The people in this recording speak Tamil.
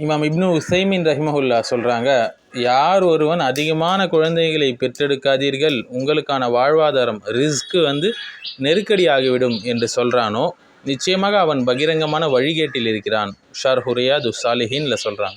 இமாம் இப்னு உசைமின் ரஹிமஹுல்லா சொல்கிறாங்க யார் ஒருவன் அதிகமான குழந்தைகளை பெற்றெடுக்காதீர்கள் உங்களுக்கான வாழ்வாதாரம் ரிஸ்க்கு வந்து நெருக்கடியாகிவிடும் என்று சொல்கிறானோ நிச்சயமாக அவன் பகிரங்கமான வழிகேட்டில் இருக்கிறான். ஷார் ஹுரியா துசாலிஹின்ல சொல்கிறான்